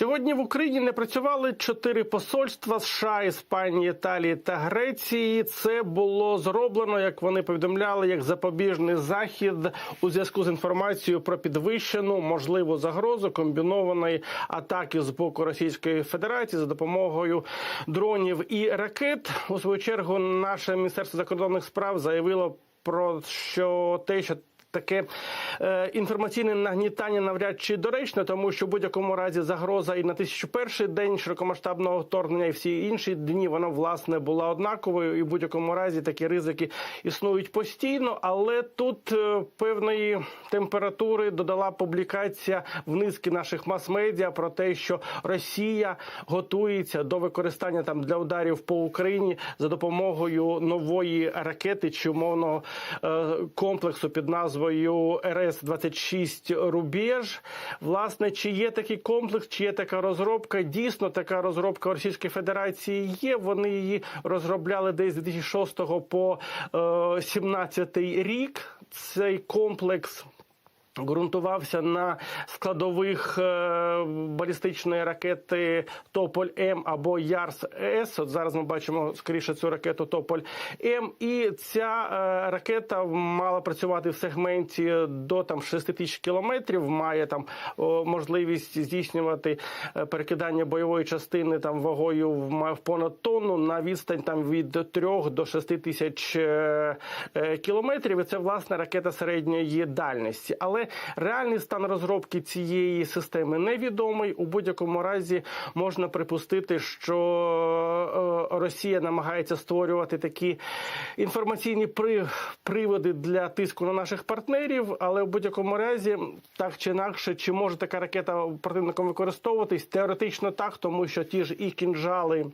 Сьогодні в Україні не працювали чотири посольства США, Іспанії, Італії та Греції. Це було зроблено, як вони повідомляли, як запобіжний захід у зв'язку з інформацією про підвищену можливу загрозу комбінованої атаки з боку Російської Федерації за допомогою дронів і ракет. У свою чергу, наше міністерство закордонних справ заявило про що те, що Таке е, інформаційне нагнітання навряд чи доречне, тому що в будь-якому разі загроза і на 1001 день широкомасштабного вторгнення, і всі інші дні вона власне була однаковою, і в будь-якому разі такі ризики існують постійно. Але тут е, певної температури додала публікація в низки наших мас-медіа про те, що Росія готується до використання там для ударів по Україні за допомогою нової ракети чи умовного е, комплексу під назвою РС 26 Рубеж. Власне, чи є такий комплекс, чи є така розробка? Дійсно, така розробка Російської Федерації є. Вони її розробляли десь з 2006 по 2017 рік. Цей комплекс. Ґрунтувався на складових е, балістичної ракети Тополь М або Ярс С. От зараз ми бачимо скоріше цю ракету Тополь М. І ця е, ракета мала працювати в сегменті до там 6 тисяч кілометрів. Має там можливість здійснювати е, перекидання бойової частини там вагою в понад тонну на відстань там від 3 до 6 тисяч кілометрів. І це власне ракета середньої дальності. Але реальний стан розробки цієї системи невідомий. У будь-якому разі можна припустити, що е, Росія намагається створювати такі інформаційні при- приводи для тиску на наших партнерів. Але в будь-якому разі, так чи інакше, чи може така ракета противником використовуватись? Теоретично так, тому що ті ж і кінжали.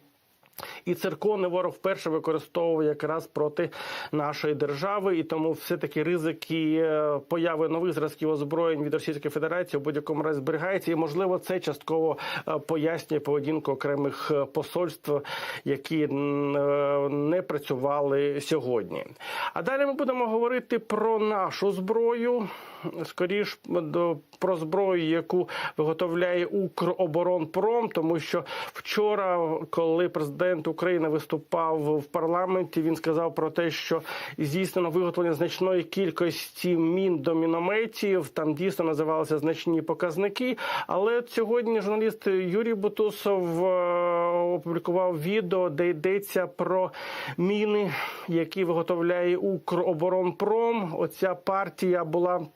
І циркони ворог вперше використовує якраз проти нашої держави, і тому все таки ризики е, появи нових зразків озброєнь від Російської Федерації в будь-якому разі зберігається. І можливо це частково е, пояснює поведінку окремих е, посольств, які не працювали сьогодні. А далі ми будемо говорити про нашу зброю. Скоріш до про зброю, яку виготовляє Укроборонпром, тому що вчора, коли президент України виступав в парламенті, він сказав про те, що здійснено виготовлення значної кількості мін до мінометів. Там дійсно називалися значні показники. Але сьогодні журналіст Юрій Бутусов е, опублікував відео, де йдеться про міни, які виготовляє Укроборонпром. Оця партія була.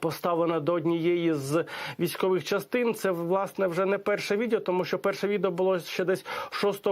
Поставлена до однієї з військових частин. Це власне вже не перше відео, тому що перше відео було ще десь 6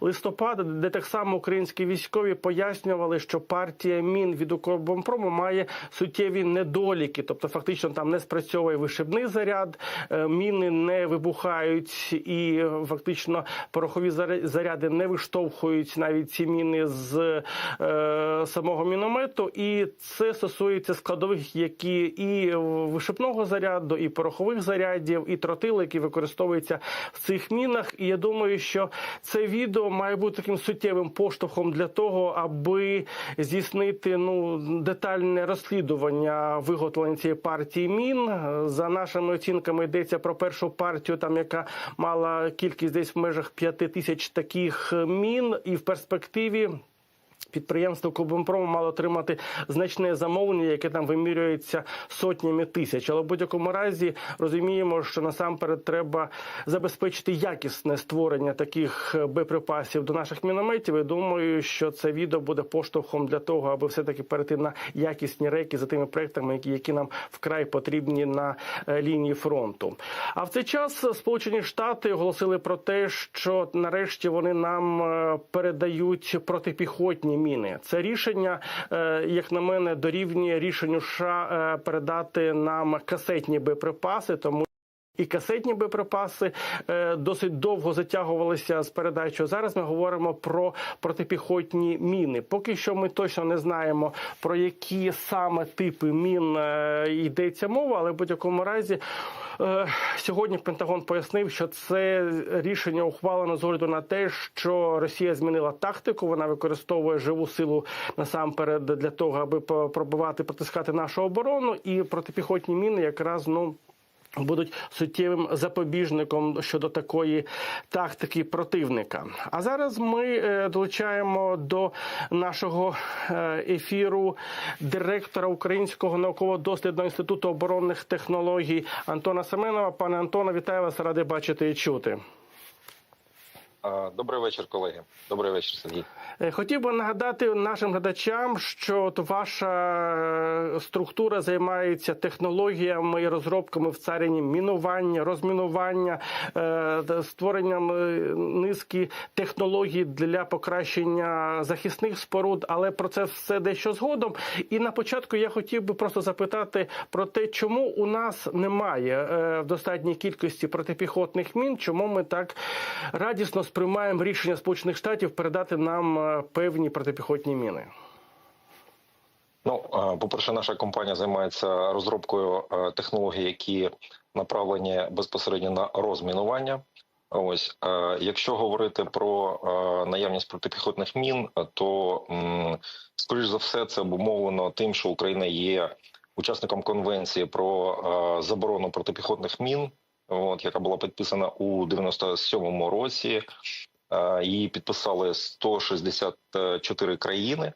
листопада, де так само українські військові пояснювали, що партія мін від Укроборонпрому має суттєві недоліки, тобто фактично там не спрацьовує вишибний заряд, е, міни не вибухають і фактично порохові заряди не виштовхують навіть ці міни з е, самого міномету. І це стосується складових, які і вишипного заряду, і порохових зарядів, і тротил, які використовуються в цих мінах. І я думаю, що це відео має бути таким суттєвим поштовхом для того, аби здійснити ну детальне розслідування виготовлення цієї партії мін. За нашими оцінками йдеться про першу партію, там яка мала кількість десь в межах п'яти тисяч таких мін, і в перспективі. Підприємство Кобимпрому мало отримати значне замовлення, яке там вимірюється сотнями тисяч. Але в будь-якому разі розуміємо, що насамперед треба забезпечити якісне створення таких боєприпасів до наших мінометів. І думаю, що це відео буде поштовхом для того, аби все таки перейти на якісні рейки за тими проектами, які, які нам вкрай потрібні на е, лінії фронту. А в цей час Сполучені Штати оголосили про те, що нарешті вони нам е, передають протипіхотні міни. Це рішення, е, як на мене, дорівнює рішенню США е, передати нам касетні боєприпаси, тому. І касетні боєприпаси е, досить довго затягувалися з передачою. Зараз ми говоримо про протипіхотні міни. Поки що ми точно не знаємо про які саме типи мін е, йдеться мова, але в будь-якому разі е, сьогодні Пентагон пояснив, що це рішення ухвалено з огляду на те, що Росія змінила тактику. Вона використовує живу силу насамперед для того, аби по- пробивати, протискати нашу оборону, і протипіхотні міни якраз ну Будуть суттєвим запобіжником щодо такої тактики противника. А зараз ми е, долучаємо до нашого е, ефіру директора Українського науково-дослідного інституту оборонних технологій Антона Семенова. Пане Антоне, вітаю вас, ради бачити і чути. Добрий вечір, колеги. Добрий вечір, Сергій. Е, Хотів би нагадати нашим глядачам, що от ваша е, структура займається технологіями і розробками в царині мінування, розмінування, е, створенням низки технологій для покращення захисних споруд, але про це все дещо згодом. І на початку я хотів би просто запитати про те, чому у нас немає в достатній кількості протипіхотних мін, чому ми так радісно сприймаємо рішення Сполучених Штатів передати нам е, певні протипіхотні міни. Ну, по-перше, наша компанія займається розробкою е, технологій, які направлені безпосередньо на розмінування. Ось, е, якщо говорити про е, наявність протипіхотних мін, то скоріш за все це обумовлено тим, що Україна є учасником конвенції про е, заборону протипіхотних мін, от яка була підписана у 97-му році. Е, Її підписали 164 країни.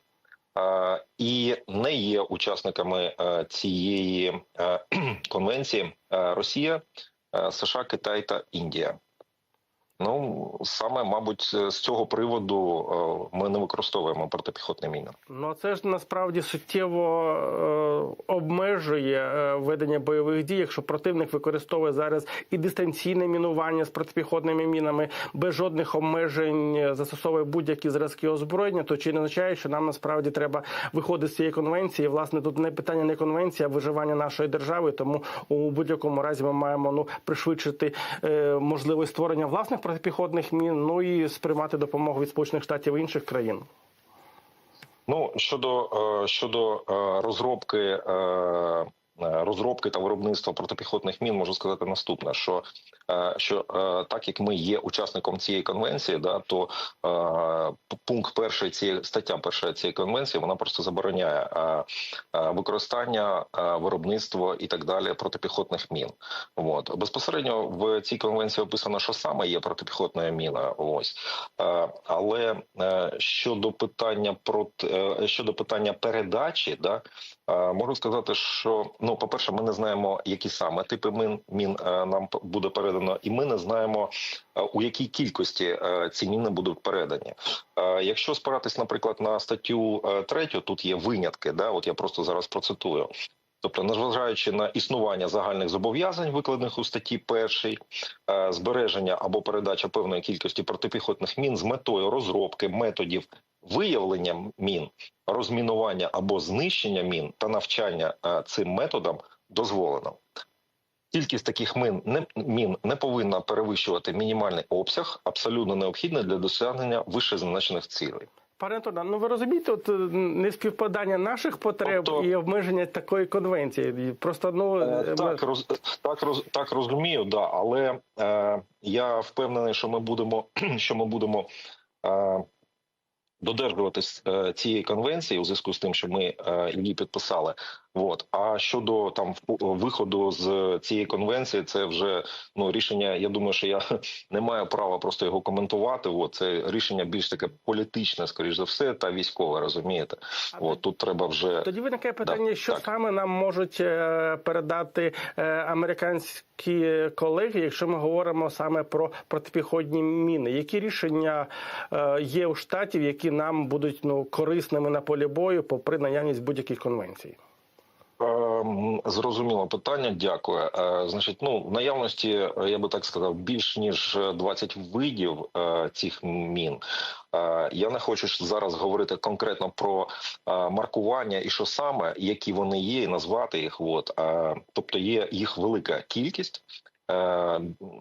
Е, і не є учасниками е, цієї конвенції Росія, США, Китай та Індія. Ну саме, мабуть, з цього приводу е, ми не використовуємо протипіхотні міни. Ну це ж насправді суттєво е, обмежує е, ведення бойових дій, якщо противник використовує зараз і дистанційне мінування з протипіхотними мінами, без жодних обмежень застосовує будь-які зразки озброєння, то чи не означає, що нам насправді треба виходити з цієї конвенції? Власне, тут не питання не конвенція, а виживання нашої держави. Тому у будь-якому разі ми маємо ну пришвидшити можливість створення власних протипіхотних мін, ну і сприймати допомогу від сполучених штатів і інших країн. Ну щодо е, щодо е, розробки. Е, Розробки та виробництва протипіхотних мін можу сказати наступне: що е, що е, так як ми є учасником цієї конвенції, да то пункт перший цієї стаття перша цієї конвенції вона просто забороняє використання, виробництво і так далі протипіхотних мін. От безпосередньо в цій конвенції описано, що саме є протипіхотна міна. Ось але щодо питання про щодо питання передачі, да можу сказати, що ну, по перше, ми не знаємо, які саме типи мін мін е, нам буде передано, і ми не знаємо е, у якій кількості е, ці міни будуть передані. Е, Якщо спиратись, наприклад, на статтю 3, тут є винятки. Да, от я просто зараз процитую. Тобто, незважаючи на існування загальних зобов'язань, викладених у статті 1, е, збереження або передача певної кількості протипіхотних мін з метою розробки методів виявлення мін, розмінування або знищення мін та навчання е, цим методам дозволено. Кількість таких мін не, мін не повинна перевищувати мінімальний обсяг, абсолютно необхідний для досягнення вищезазначених цілей. Пане Антоне, ну ви розумієте, от е, неспівпадання наших потреб Тобто- і обмеження такої конвенції. Просто ну Е, Так, роз, так, роз, так розумію, да, але е, я впевнений, що ми будемо, що ми будемо е, додержуватись е, цієї конвенції у зв'язку з тим, що ми е, її підписали. От. А щодо там впу- виходу з цієї конвенції, це вже ну рішення. Я думаю, що я не маю права просто його коментувати. От це рішення більш таке політичне, скоріш за все, та військове. Розумієте, от тут треба вже Тоді виникає питання, Да, що так. саме нам можуть е, передати е, американські колеги, якщо ми говоримо саме про протипіхотні міни. Які рішення е, є у штатів, які нам будуть ну корисними на полі бою, попри наявність будь-яких конвенцій? Зрозуміло питання, дякую. Е, Значить, ну в наявності е, я би так сказав, більш ніж 20 видів е, цих мін. Я не хочу зараз говорити конкретно про маркування і що саме, які вони є, і назвати їх. От тобто є їх велика кількість.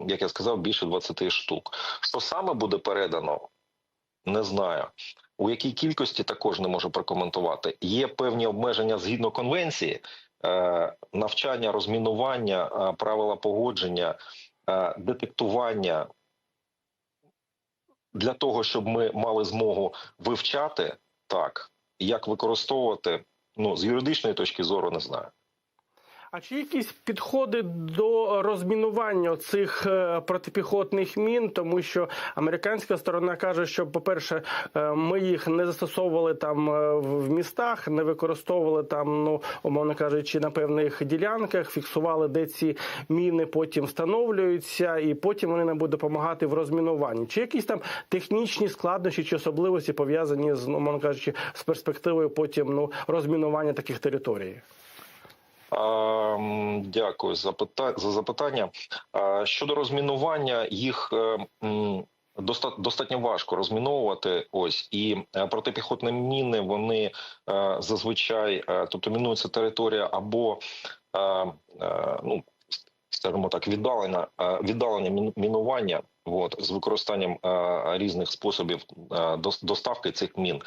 Як я сказав, більше 20 штук. Що саме буде передано, не знаю. У якій кількості також не можу прокоментувати. Є певні обмеження згідно конвенції, навчання, розмінування, е, правила погодження, е, детектування для того, щоб ми мали змогу вивчати так, як використовувати. Ну з юридичної точки зору не знаю. А чи якісь підходи до розмінування цих е, протипіхотних мін? Тому що американська сторона каже, що, по-перше, е, ми їх не застосовували там е, в містах, не використовували там, ну умовно кажучи, на певних ділянках, фіксували, де ці міни потім встановлюються, і потім вони нам будуть допомагати в розмінуванні. Чи якісь там технічні складнощі чи особливості пов'язані з ну, умовно кажучи, з перспективою потім ну розмінування таких територій? Дякую за пита- за запитання. Щодо розмінування, їх е, достатньо важко розміновувати. Ось і е, протипіхотні міни вони е, зазвичай, тобто мінується територія або ну скажімо так, віддалення е, віддалення мінування. От з використанням різних способів доставки цих мін.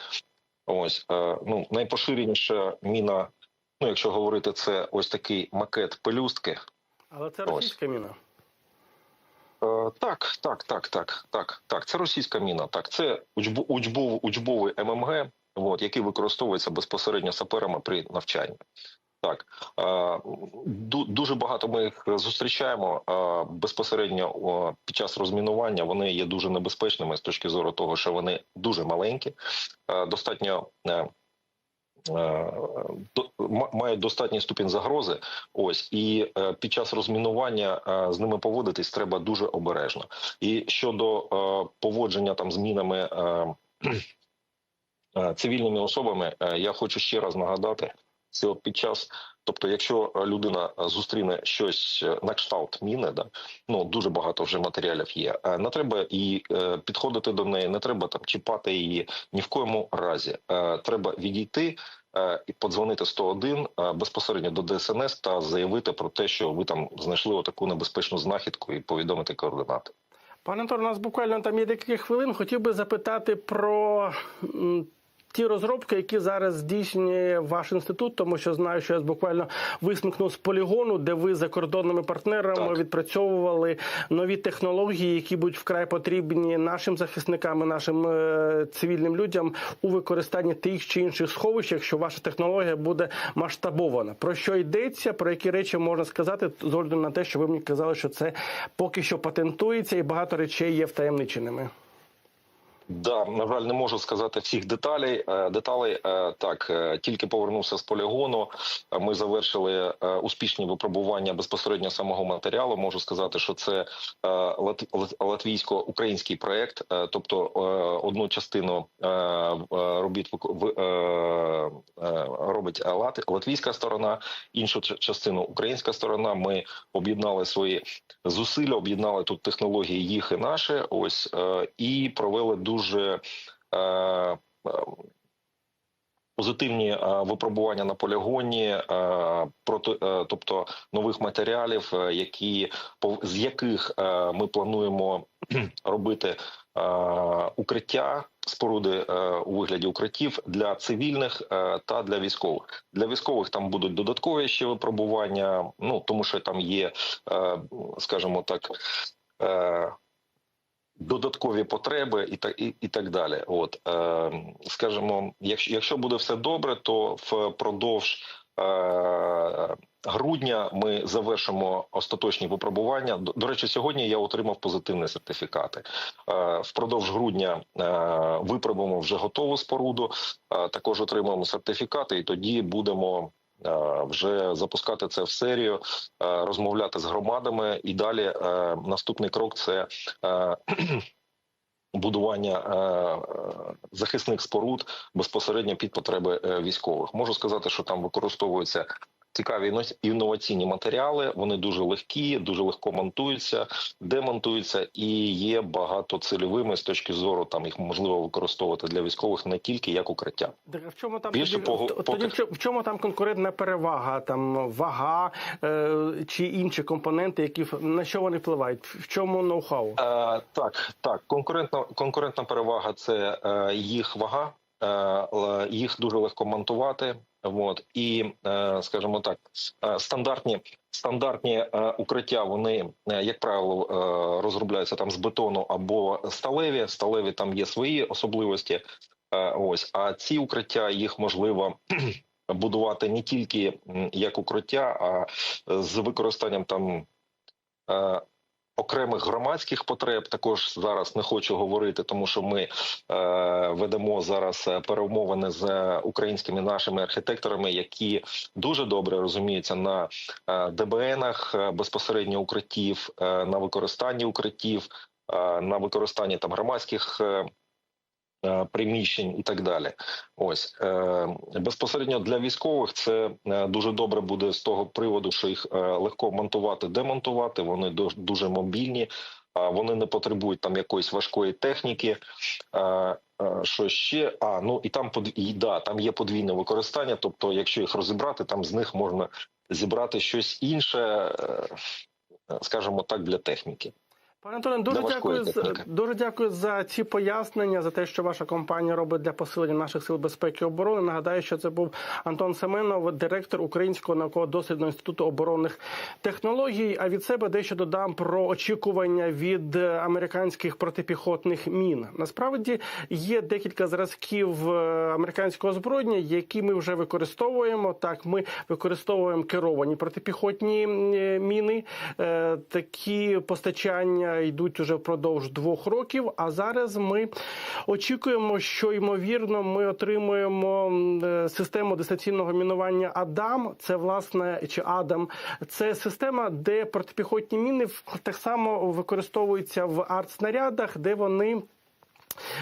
Ось ну найпоширеніша міна Ну, якщо говорити, це ось такий макет пелюстки. Але це Ось. російська міна. Е, так, так, так, так, так, так. Це російська міна. Так, це учбов, учбовий ММГ, от, який використовується безпосередньо саперами при навчанні. Так е, дуже багато ми їх зустрічаємо е, безпосередньо о, під час розмінування. Вони є дуже небезпечними з точки зору того, що вони дуже маленькі, е, достатньо. е, е, мають достатній ступінь загрози. Ось і е, під час розмінування е, з ними поводитись треба дуже обережно. І щодо е, поводження там з мінами е, е, цивільними особами, е, я хочу ще раз нагадати, що під час. Тобто, якщо е, людина е, зустріне щось е, на кшталт міни, да ну дуже багато вже матеріалів є. Не треба і підходити до неї, не треба там чіпати її ні в коєму разі. Треба відійти і подзвонити 101 е, безпосередньо до ДСНС та заявити про те, що ви там знайшли отаку небезпечну знахідку і повідомити координати. Пане Антон, у нас буквально там є декілька хвилин. Хотів би запитати про ті розробки, які зараз здійснює ваш інститут, тому що знаю, що я буквально висмикнув з полігону, де ви за кордонними партнерами Так. відпрацьовували нові технології, які будуть вкрай потрібні нашим захисникам, і нашим е, цивільним людям у використанні тих чи інших сховищ, якщо ваша технологія буде масштабована. Про що йдеться, про які речі можна сказати, з огляду на те, що ви мені казали, що це поки що патентується, і багато речей є втаємниченими. Да, на жаль, не можу сказати всіх деталей. Е, Деталей е, так е, тільки повернувся з полігону. Ми завершили успішні випробування безпосередньо самого матеріалу. Можу сказати, що це лат- лат- латвійсько-український проект. Тобто одну частину робіт робить лат- латвійська сторона, іншу частину українська сторона. Ми об'єднали свої зусилля, об'єднали тут технології їх і наші. Ось і провели дуже е, е, позитивні е, випробування на полігоні, е, проти, е, тобто нових матеріалів, які з яких ми плануємо робити укриття. Споруди у вигляді укриттів для цивільних та для військових. Для військових там будуть додаткові ще випробування. Ну тому що там є, скажімо так, додаткові потреби і так і, і так далі. От е, скажімо, якщо, якщо буде все добре, то впродовж е, грудня ми завершимо остаточні випробування. До, до речі, сьогодні я отримав позитивні сертифікати. Е, впродовж грудня е, випробуємо вже готову споруду. Е, також отримаємо сертифікати, і тоді будемо. Е, Вже запускати це в серію, е, розмовляти з громадами, і далі е, наступний крок це будування захисних споруд безпосередньо під потреби військових. Можу сказати, що там використовуються цікаві інноваційні матеріали. Вони дуже легкі, дуже легко монтуються, демонтуються і є багатоцільовими з точки зору там їх можливо використовувати для військових не тільки як укриття. В чому там Більше тоді, пого- тоді в чому- там конкурентна перевага, там вага е, чи інші компоненти, які на що вони впливають? В чому ноу-хау? Е, так, так, конкурентна конкурентна перевага це е, їх вага, е, їх дуже легко монтувати. От і, е, скажімо так, е, стандартні стандартні е, укриття. Вони е, як правило е, розробляються там з бетону або сталеві. Сталеві там є свої особливості. Е, ось а ці укриття їх можливо будувати не тільки як укриття, а з використанням там. Окремих громадських потреб також зараз не хочу говорити, тому що ми е, ведемо зараз е, перемовини з е, українськими нашими архітекторами, які дуже добре розуміються на е, ДБНах безпосередньо укриттів, на використанні укриттів, на використанні там громадських. Е, Приміщень і так далі, ось е, безпосередньо для військових це е, дуже добре буде з того приводу, що їх легко монтувати, демонтувати. Вони дуже мобільні, вони не потребують там якоїсь важкої техніки. Що ще? А ну і там подв... і, да, там є подвійне використання. Тобто, якщо їх розібрати, там з них можна зібрати щось інше, скажімо так, для техніки. Пане Антоне, дуже дякую, за- техніки. дуже дякую за ці пояснення, за те, що ваша компанія робить для посилення наших сил безпеки і оборони. Нагадаю, що це був Антон Семенов, директор Українського науково-дослідного інституту оборонних технологій. А від себе дещо додам про очікування від американських протипіхотних мін. Насправді є декілька зразків е, американського озброєння, які ми вже використовуємо. Так, ми використовуємо керовані протипіхотні е, міни. Е, Такі постачання йдуть уже впродовж двох років. А зараз ми очікуємо, що ймовірно ми отримуємо е, систему дистанційного мінування Адам. Це власне чи Адам. Це система, де протипіхотні міни так само використовуються в артснарядах, де вони.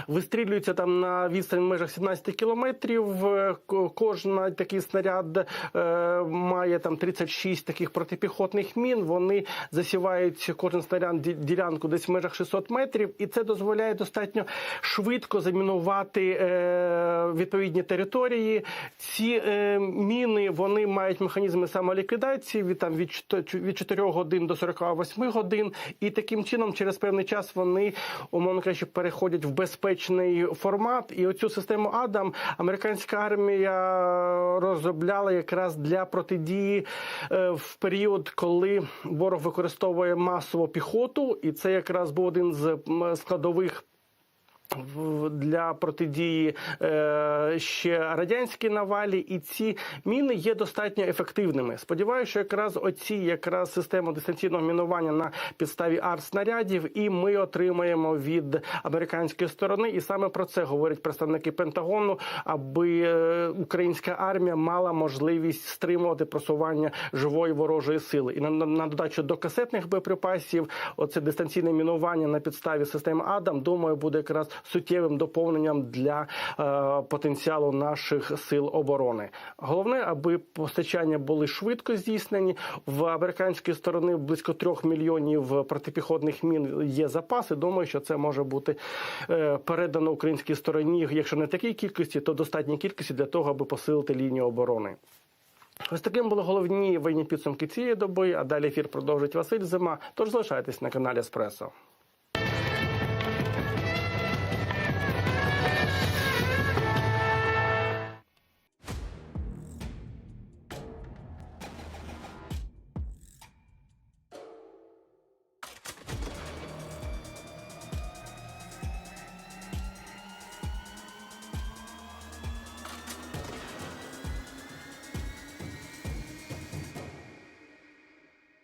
Вистрілюються там на відстань в межах 17 кілометрів. Е, Кожна такий снаряд е, має там 36 таких протипіхотних мін. Вони засівають кожен снаряд ділянку десь в межах 600 метрів, і це дозволяє достатньо швидко замінувати е, відповідні території. Ці е, міни вони мають механізми самоліквідації від там від від 4 годин до 48 годин, і таким чином через певний час вони умовно кажучи переходять в безпечний формат. І оцю систему Адам американська армія розробляла якраз для протидії е, в період, коли ворог використовує масово піхоту, і це якраз був один з складових. Для протидії е, ще радянській навалі, і ці міни є достатньо ефективними. Сподіваюся, що якраз оці якраз систему дистанційного мінування на підставі арт-снарядів, і ми отримаємо від американської сторони. І саме про це говорять представники Пентагону, аби е, українська армія мала можливість стримувати просування живої ворожої сили. І на, на, на додачу до касетних боєприпасів, оце дистанційне мінування на підставі системи Адам, думаю, буде якраз суттєвим доповненням для е, потенціалу наших сил оборони. Головне, аби постачання були швидко здійснені. В американської сторони близько трьох мільйонів протипіхотних мін є запаси. Думаю, що це може бути е, передано українській стороні, якщо не такій кількості, то достатній кількості для того, аби посилити лінію оборони. Ось таким були головні воєнні підсумки цієї доби. А далі ефір продовжить Василь Зима. Тож залишайтесь на каналі Еспресо.